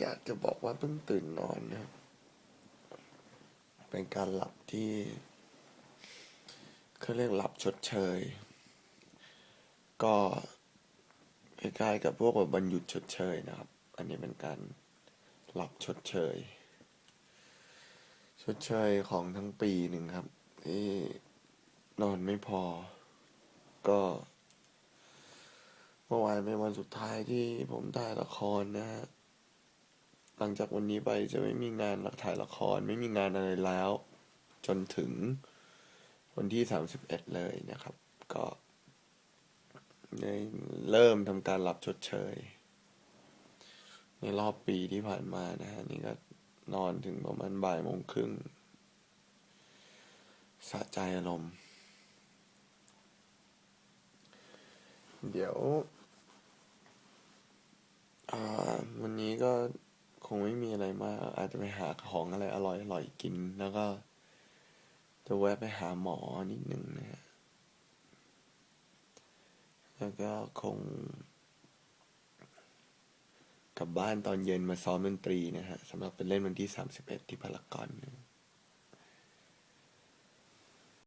อยากจะบอกว่าเพิ่งตื่นนอนนะครับเป็นการหลับที่เขาเรียกหลับชดเชย ก็คล้ายๆกับพวกแบบวันหยุดชดเชยนะครับ อันนี้เป็นการหลับชดเชย ชดเชยของทั้งปีหนึ่งครับที่นอนไม่พอ ก็เมื่อวานเป็นวันสุดท้ายที่ผมถ่ายละครนะฮะ หลังจากวันนี้ไปจะไม่มีงานถ่ายละคร ไม่มีงานอะไรแล้ว จนถึงวันที่สามสิบเอ็ดเลยนะครับ ก็เริ่มทำการรับชดเชย ในรอบปีที่ผ่านมานะฮะนี่ก็นอนถึงประมาณบ่ายโมงครึ่งสะใจอารมณ์ เดี๋ยว อ่า วันนี้ก็ คงไม่มีอะไรมาก อาจจะไปหาของอะไรอร่อยอร่อยกิน แล้วก็ จะแวะไปหาหมอนิดนึงนะฮะ แล้วก็คง กลับบ้านตอนเย็นมาซ้อมดนตรีนะฮะสำหรับเป็นเล่นวันที่สามสิบเอ็ดที่พารากอนนะ